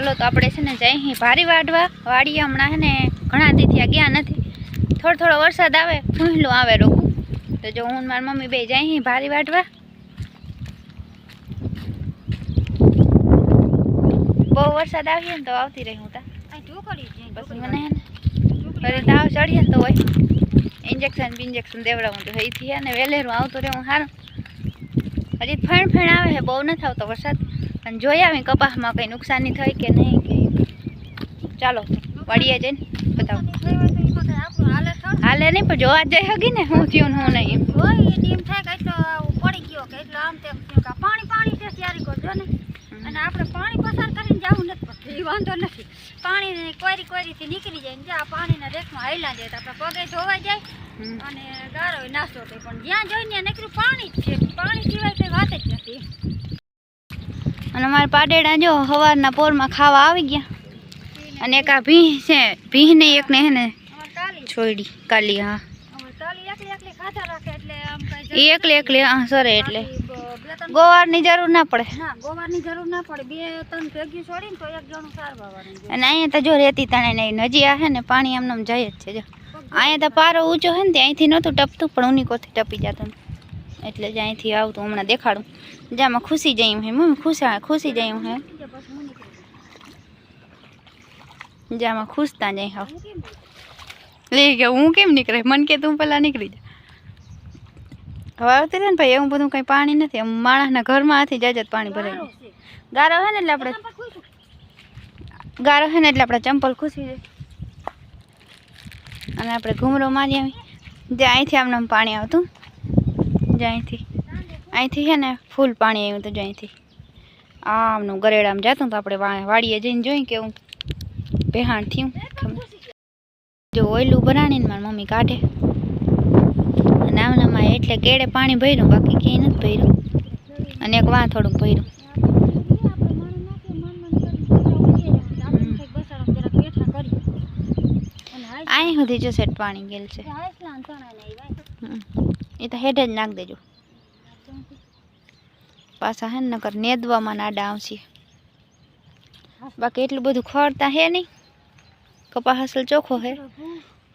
હાલો તો આપણે છે ને જઈ ભારી વાડવા વાડીએ હમણાં છે ને ઘણા દીથી ગયા નથી. થોડો થોડો વરસાદ આવે ફૂંહલું આવે રોકું. તો જો હું મારી મમ્મી બે જઈ ભારી વાડવા બહુ વરસાદ આવ્યો ને તો આવતી રહી હું તા. પછી મને હે ફરી તાવ ચડીએ તો હોય. ઇન્જેક્શન બિન્જેક્શન દેવડાવું તો એથી હે ને વહેલેરું આવતું રહેવું સારું હજી ફણ ફણ આવે છે બહુ નથી આવતો વરસાદ. અને જોઈ આવી કપાસમાં કંઈ નુકસાની થઈ કે નહીં કે ચાલો વાડીએ જઈને બતાવો. હાલે નહીં પણ જોવા જઈ હગી ને હું થયું હું નહીં પાણી પાણી છે ત્યારે કરજો ને અને આપણે પાણી પસાર કરીને જવું નથી પડતું એ વાંધો નથી. પાણી કોરી કોરીથી નીકળી જાય ને જ્યાં પાણીના રેખમાં હાઈલા જાય તો આપણે પગે ધોવાઈ જાય અને ગારો નાસ્તો થાય પણ જ્યાં જોઈને નીકળ્યું પાણી જ છે. પાણી સિવાય કંઈ વાત જ નથી. અને અમારા પાડેડા જો સવારના પોરમાં ખાવા આવી ગયા. અને એક આ ભીહ છે ભીહને એકને હે ને છોડી કાલી હા. એ એકલે એકલી હા સરે એટલે. ગોવારની જરૂર ના પડે. ગોવારની જરૂર ના પડે. બે ત્રણ ભેગી છોડીને તો એક જણું સારવાવાનું અને અહીંયા તો જો રેતી તણે નહીં હજી આ હે ને પાણી આમને આમ જાય જ છે જો. અહીંયા તો પારો ઊંચો હે ને ત્યાંથી અહીંથી નહોતું ટપતું પણ ઉની કોથી ટપી જતું. એટલે જ અહીંથી આવતું હમણાં દેખાડું જામાં ખુશી જઈ હે મમ્મી ખુશા ખુશી જઈ હે બીજે પછી હું નીકળી જાઉં. જામાં ખુશતા જઈ હાવ હું કેમ બોલું? લે કે હું કેમ નીકળે મન કે તું પેલા નીકળી જા હવે આવતી રહે ને ભાઈ, એવું બધું કંઈ પાણી નથી આમ માણસના ઘરમાંથી જાજત પાણી ભરાય સારું છે. ગારો હે ને એટલે આપણે તમે પણ ખુશ છો? ગારો હે ને એટલે આપણે ચંપલ ખુશી જાય અને આપણે ઘૂમરો મારી આવી જે અહીંથી આમને આમ પાણી આવતું જે અહીંથી. અહીંથી છે ને ફૂલ પાણી આવ્યું હતું જો અહીંથી આમનું ગરેડામાં જતું તો આપણે વાડીએ જઈને જોઈ કેવું બેહાણ થયું. જો ઓયલું ભરાણીને મારી મમ્મી કાઢે. અને આમનામાં એટલે કેળે પાણી ભર્યું બાકી ક્યાંય નથી ભર્યું. અને એક વાં થોડુંક ભર્યું. અહીં સુધી જો સેટ પાણી ગયેલ છે. એ તો હેઠે જ નાખ દેજો. પાછા હે નકર નેદવામાં નાડા આવશે. બાકી એટલું બધું ખોરતા હે નહીં. કપા હસલ ચોખ્ખો હે.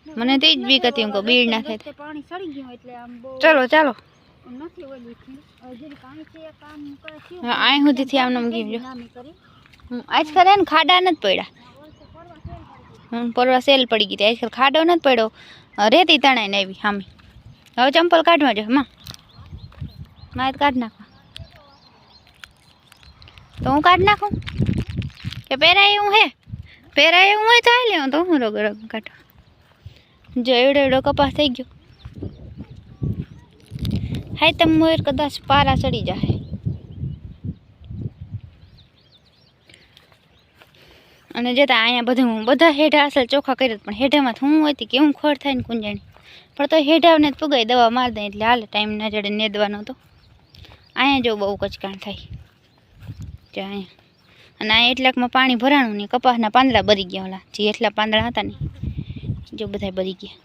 મને તો જ બીક હતી હું બીડ ના થાય તો. પાણી ચડી ગયું એટલે આમ બહુ ચાલો ચાલો અહીં સુધીથી આમ નમ. હમ, આજકાલ હે ને ખાડા નથી પડ્યા. હમ, પરવા સેલ પડી ગઈ હતી. આજકાલ ખાડો નથી પડ્યો. રેતી તણાઈને આવી સામે હવે ચંપલ કાઢવા જો માં મારે તો કાઢ નાખવા. તો હું કાઢ નાખું? કે પહેરાય એવું હે? પહેરાય એવું હોય તો હાલે હું તો હું રોગ રોગ કાઢવા. જો એવડો એવડો કપાસ થઈ ગયો. હાય, તમ મોર કદાચ પારા ચડી જાય અને જતા અહીંયા બધું, બધા હેઠા અસલ ચોખ્ખા કર્યા પણ હેઠામાં શું હોય તે કેવું ખોર થાય ને કુંજાણી. પણ તો હેઠાવને જ ફુગાઈ દવા મારી દે એટલે હાલ, ટાઈમ ના જડે નેદવાનો તો. અહીંયા જો બહુ કચકાણ થાય. જો અહીંયા. અને અહીંયા એટલાકમાં પાણી ભરાણું નહીં કપાસના પાંદડા બરી ગયા ઓલા. જે એટલા પાંદડા હતા ને, જો બધા બરી ગયા.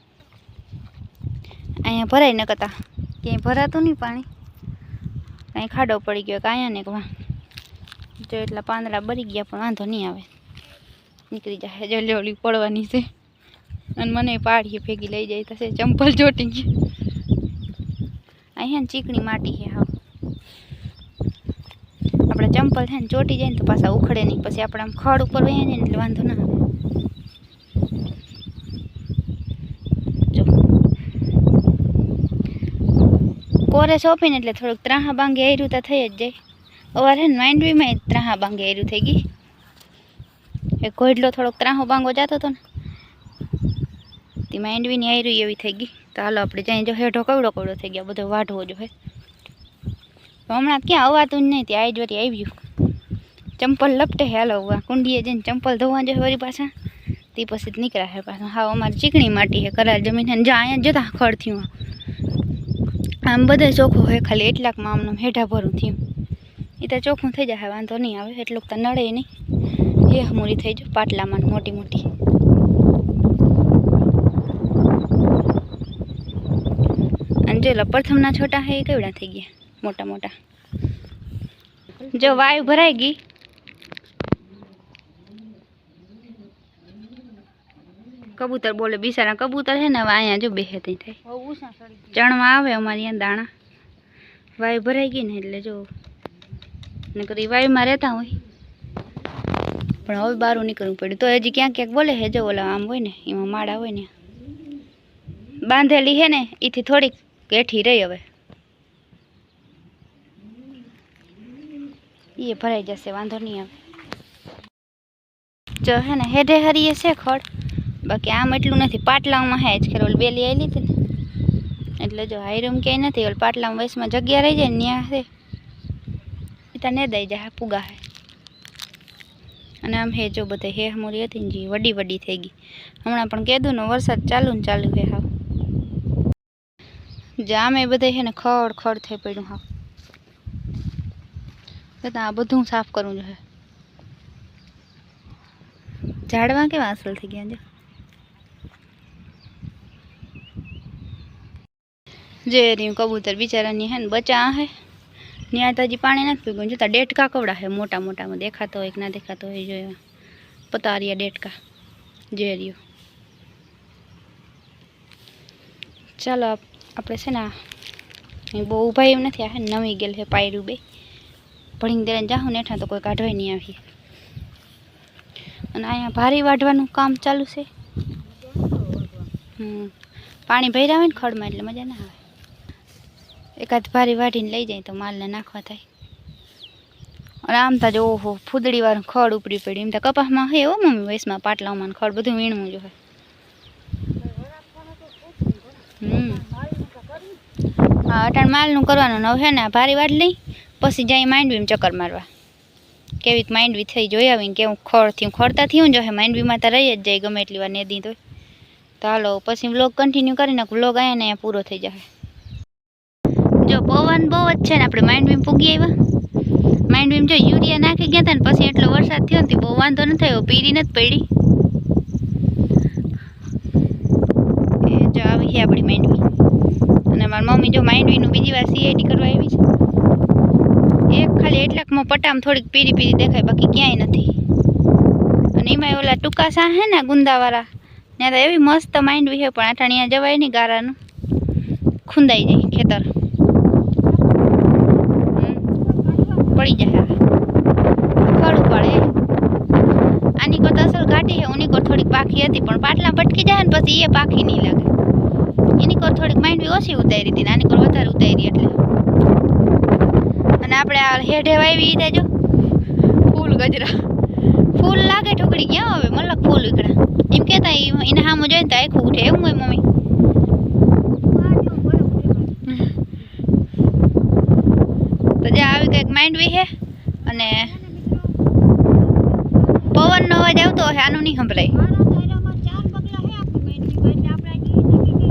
અહીંયા ભરાય ન કરતા ક્યાંય ભરાતું નહીં પાણી. કાંઈ ખાડો પડી ગયો કાંઈ ને વાં. જો એટલા પાંદડા બરી ગયા પણ વાંધો નહીં આવે. નીકળી જાય જો ઓલી પડવાની છે. અને મને પાડીએ ભેગી લઈ જાય થશે ચંપલ ચોટી ગઈ અહીંયા ચીકણી માટી છે હા આપણે ચંપલ છે ને ચોટી જાય ને તો પાછા ઉખડે નહીં, પછી આપણે આમ ખડ ઉપર વહી ને એટલે વાંધો ના આવે. કોરે સોંપીને એટલે થોડુંક ત્રાહા બાંગે આયરું તો થઈ જ જાય. અવારે ને માંડવીમાં ત્રાહા બાંગે આયરું થઈ ગઈ. એ ઘોડલો થોડોક ત્રાહો બાંગો જતો હતો ને. તે માંડવીની આયરી એવી થઈ ગઈ. તો હાલો આપણે જાય જો હેઠો કવડો કવડો થઈ ગયો, બધો વાઢવો જો હે હમણાં ક્યાં અવાતું જ નહીં, ત્યાં આજ વળી આવ્યું ચંપલ લપટે હે હાલો, આ કુંડીએ જઈને ચંપલ ધોવા જો વળી પાછા. તે પછી જ નીકળ્યા હે પાછા. હા અમારી ચીકણી માટી હે કરાર જમીન હે જ્યાં અહીંયા જતા ખડ થયું આમ. બધે ચોખ્ખું હોય, ખાલી એટલાકમાં આમનું હેઠા ભરું થયું. એ તો ચોખ્ખું થઈ જાય, વાંધો નહીં આવે એટલું તો નડે નહીં. એ હમૂરી થઈ જાય પાટલામાં મોટી મોટી. समझो ल प्रथम छोटा है कवड़ा थी गया मोटा मोटा जो वायु भराएगी कबूतर बोले बिचारा कबूतर है ना वहाँ जो बेहे ती थे चण अमा दाणा वायु भराएगी ने जो नहीं वायु में रहता हुई हमें बारू निकलू पड़ू तो हजी क्या क्या बोले है जो ओला आम हो माड़ा हो बांधेली है ने इथी थोड़ी બેઠી રહી હવે. એ ભરાઈ જશે, વાંધો નહીં આવે જો હે ને, હેડે હરીએ છે ખડ બાકી આમ એટલું નથી, પાટલામાં હે જ ખેર, ઓલી બેલી આવેલી હતી ને. એટલે જો હાઈરૂમ ક્યાંય નથી, ઓલ પાટલામાં વયસમાં જગ્યા રહી જાય ને ત્યાં છે એ તને દઈ જાય પુગા હે. અને આમ હે જો બધે હે મોરી હતી ને જી, વડી વડી થઈ ગઈ. હમણાં પણ કીધું ને વરસાદ ચાલુ ને ચાલુ હે હાવ. જે આમે બધે છે ને ખડ ખડ થઈ પડ્યું હાવ તો આ બધું સાફ કરવું જોઈએ ઝાડવા કેવા અસલ થઈ ગયા છે જે રહ્યું કબૂતર બિચારાની હે ને બચા હે. ત્યાં તો હજી પાણી નથી પીગું જોતા ડેટકા કવડા હે, મોટા મોટામાં દેખાતો હોય કે ના દેખાતો હોય જોયા પતારિયા ડેટકા જે રહ્યું ચાલો આપ- આપણે છે ને બહુ ઊભા એમ નથી, આ નવી ગયેલ છે પાયરું બે. ભણીને તેને જાઉં ને હેઠા તો કોઈ કાઢવાય નહીં આવી. અને અહીંયા ભારી વાઢવાનું કામ ચાલુ છે. પાણી ભર્યા હોય ને ખડમાં એટલે મજા ના આવે. એકાદ ભારી વાઢીને લઈ જાય તો માલને નાખવા થાય. અને આમ તા જો ઓહો, ફૂદડી વાળું ખડ ઉપડી પડ્યું. એમ તો કપાસમાં હે હો મમ્મી વૈસમાં પાટલામાં ખડ બધું વીણવું જોઈએ. હમ. અટાણ માલનું કરવાનું નવ છે ને ભારી વાટલી પછી જાય માંડવીમાં ચક્કર મારવા. કેવીક માંડવી થઈ જોઈ આવીને કેવું ખોળ થયું ખોળતા થયું જો હે માંડવીમાં તો રહી જ જાય ગમે એટલી વાર નેદી તો તો હાલો, પછી વ્લોગ કન્ટિન્યુ કરીને વ્લોગ અહીંયા ને અહીંયા પૂરો થઈ જશે. જો પવન બહુ જ છે ને આપણે માંડવીમાં પૂગી આવ્યા. માંડવીમ જો યુરિયા નાખી ગયા હતા ને પછી એટલો વરસાદ થયો ને બહુ વાંધો ન થયો, પીરી નથી પડી. જો આવી છે આપણી માંડવી. અને મારી મમ્મી જો માંડવીનું બીજી વાર સીઆઈડી કરવા આવી છે. એક ખાલી એટલાકમાં પટામ થોડીક પીરી પીરી દેખાય, બાકી ક્યાંય નથી. અને એમાં ઓલા ટૂંકા સા હે ને ગુંદાવાળા, ત્યાં તો એવી મસ્ત માંડવી છે, પણ અઠાણીયા જવાય નહીં ગારાનું. ખૂંદાઈ જાય ખેતર. પડી જાય ખડ પડે આની કોઈ તો અસલ ઘાટી છે, ઉની કોઈ થોડીક પાખી હતી, પણ પાટલા પટકી જાય ને પછી એ પાખી નહીં લાગે. એની કર થોડીક માંડવી ઓછી ઉતારી હતી, નાની કોર વધારે ઉતારી એટલે. અને આપણે આ હેઠે વાવી દેજો. ફૂલ ગજરા. ફૂલ લાગે ઠોકડી ગયા હવે મલક ફૂલ ઉકળા. એમ કહેતા એને સામું જોઈને તો આખું ઉઠે એવું હોય મમ્મી. તો જે, આવી કંઈક માંડવી છે અને પવનનો અવાજ આવતો હશે આનું નહીં સંભળાય મારા દાયરામાં ચાર બગલા હે આપણી માંડવીમાં એટલે આપણે જે નક્કી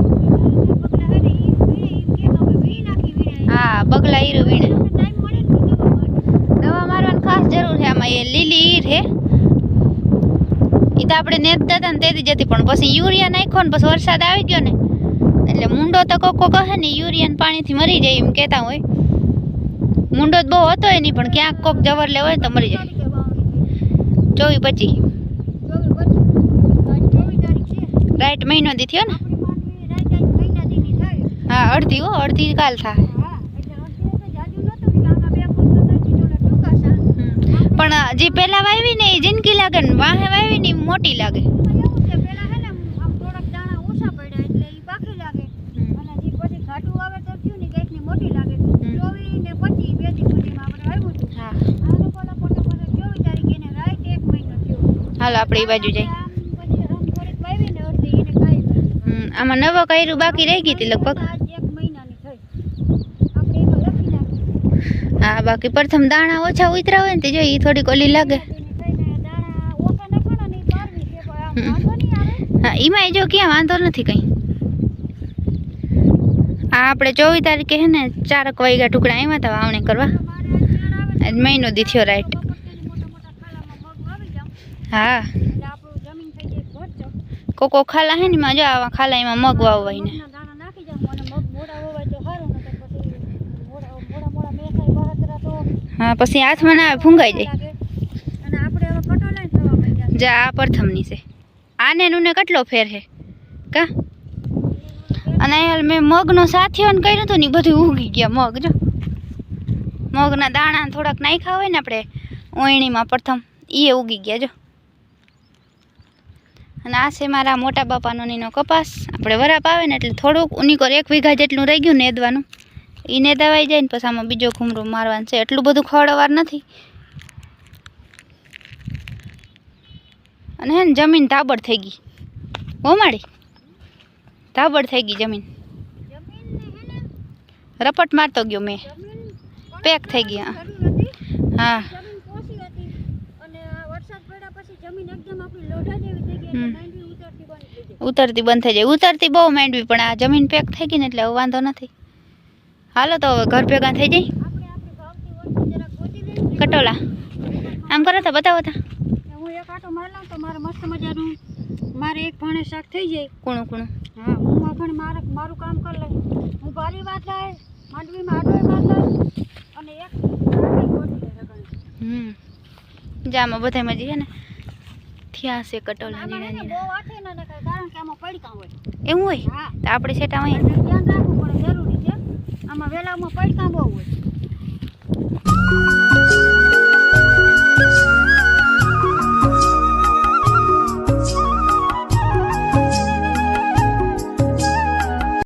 કર્યું છે. એટલે ઈ કે તમે વી નાખી વીણે. હા બગલા હીરું વીણે તમને time મળે ને તો દવા મારજો. દવા મારવાની ખાસ જરૂર છે આમાં, એ લીલી ઈર છે એ તો આપણે નેતતા હતા ને તેથી જતી, પણ પછી યુરિયા નાખ્યો ને પછી વરસાદ આવી ગયો ને, એટલે મુંડો તો કોકો કહે ને, યુરિયા પાણીથી મરી જાય એમ કહેતા હોય મુંડો તો બહુ હતો નહીં, પણ ક્યાંક કોક જવર લેવો હોય ને તો મરી જાય તારીખે વાવણી થઈ. ચોવીસ પચીસ ચોવીસ પચીસ. આજ ચોવીસ તારીખ છે. રાઈટ મહિનો દી થયો ને આપણી માંડવી રાજા મહિના દીની થાય. હા, અડધી હો, અડધી કાલ થાય હા, એટલે અડધી તો જાજુ નહોતું ને આમાં બે ફૂલ તો નાખી દો ને ટૂંકા સા. પણ જે પહેલા વાવી ને એ જિંદગી લાગે ને વાહે વાવી ને મોટી લાગે. હાલો આપણે એ બાજુ ખાઈ આમાં નવો કર્યું બાકી રહી ગઈ હતી લગભગ આજ એક મહિનાની થઈ. આપણે એમાં લખી નાખ્યું. હા બાકી પ્રથમ દાણા ઓછા ઉતરા હોય ને તે જો એ થોડીક ઓલી લાગે થઈને દાણા ઓછા નાખવાના ને ઈ પારવી છે, પણ આમ વાંધો નહીં આવે. હા એમાં જો ક્યાં વાંધો નથી કંઈ આ આપણે ચોવીસ તારીખે હે ને ચારક વાગ્યા ટુકડા આવ્યા હતા વાવણી કરવા મારે આ શિયાળ આવે ને આજ મહિનો દી થયો રાઈટ તો પટ્ટીની મોટા મોટા ખાલામાં મગ વાવી જાઉં. હા એટલે આપણું જમીન થઈ જાય ભરચક. કોકો ખાલા હે ને એમાં જો આવા ખાલા એમાં મગ વાવવાય ને મગના દાણા નાખી જાઉં અને મગ મોડા હોવાય તો સારું ને તો પછી મોડા મોડા મોડા મેસાય બળતરા તો હા પછી હાથમાં ના આવે ફૂંગાઈ જાય. જા આ પ્રથમની છે. આને નુને કેટલો ફેર છે કા? અને યાર મેં મગનો સાથીઓને કર્યું હતું ને બધું ઉગી ગયા મગ જો. મગના દાણા થોડાક નાખ્યા હોય ને આપણે ઓયણીમાં પ્રથમ એ ઉગી ગયા જો. અને આ છે મારા મોટા બાપાનો નીનો કપાસ. આપણે વરાપ આવે ને એટલે થોડુંક ઉનીકોર એક વીઘા જેટલું રહી ગયું નેદવાનું એ દવાઈ જાય ને પછી આમાં બીજો ઘૂમરો મારવાનું છે. એટલું બધું ખવડાવવાર નથી. અને હે ને જમીન ધાબડ થઈ ગઈ. હો ધાબડ થઈ ગઈ જમીન. રપટ મારતો ગયો મેં. પેક થઈ ગઈ, હા. હા. ઉતરતી બંધ થઈ જાય. ઉતરતી બહુ માંડવી, પણ આ જમીન પેક થઈ ગઈ ને એટલે વાંધો નથી. હાલો તો હવે ઘર ભેગા થઈ લઈએ કટોલા. આમ કરો તો બતાવો તા. હું એક આટો માર લઉં તો મારે મસ્ત મજાનું મારે એક ભાણે શાક થઈ જાય. કુણું કુણું. હા હું માખણ મારે મારું કામ કરી લઉં હું બારી વાત લાય માંડવીમાં આટો વાત લાય અને એક. હમ. જામાં બધાય મજી છે ને. થયા છે કટોલા ને નીણા બહુ ના કારણ કે આમાં પડકા હોય. એવું હોય? તો આપણે સેટા હોય ધ્યાન રાખવું પડે જરૂરી છે. આમાં વેલામાં પૈસા બહુ હોય.